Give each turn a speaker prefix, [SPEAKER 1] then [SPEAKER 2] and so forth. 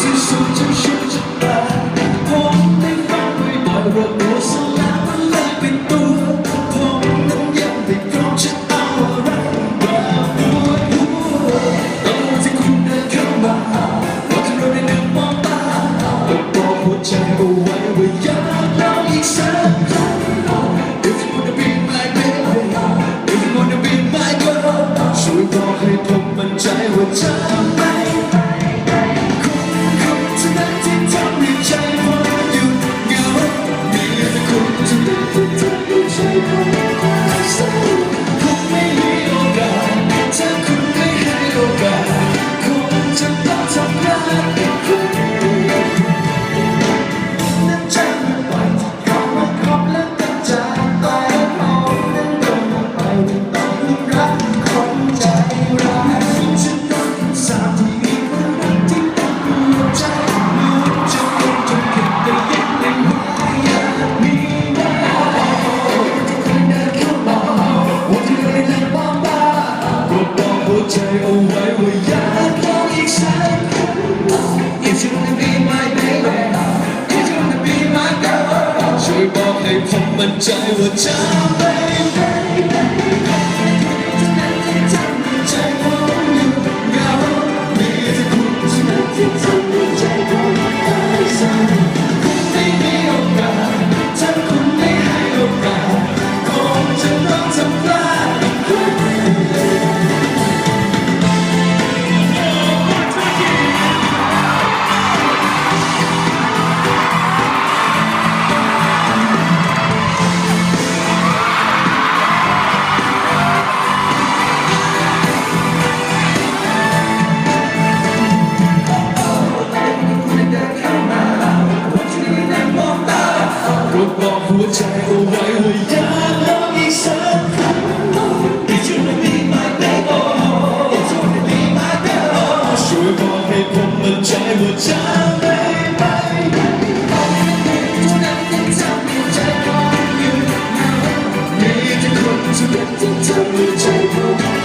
[SPEAKER 1] She's such a shame. บอกให้ผมมั่นใจว่าเธอไม่ บอกหัวใจเอาไว้ว่าอย่าลองอีกสักครั้ง If you wanna be my baby If you wanna be my girl ช่วยบอกให้ผมมั่นใจว่าจะไม่ไปไหน Need a contact to get in touch with you.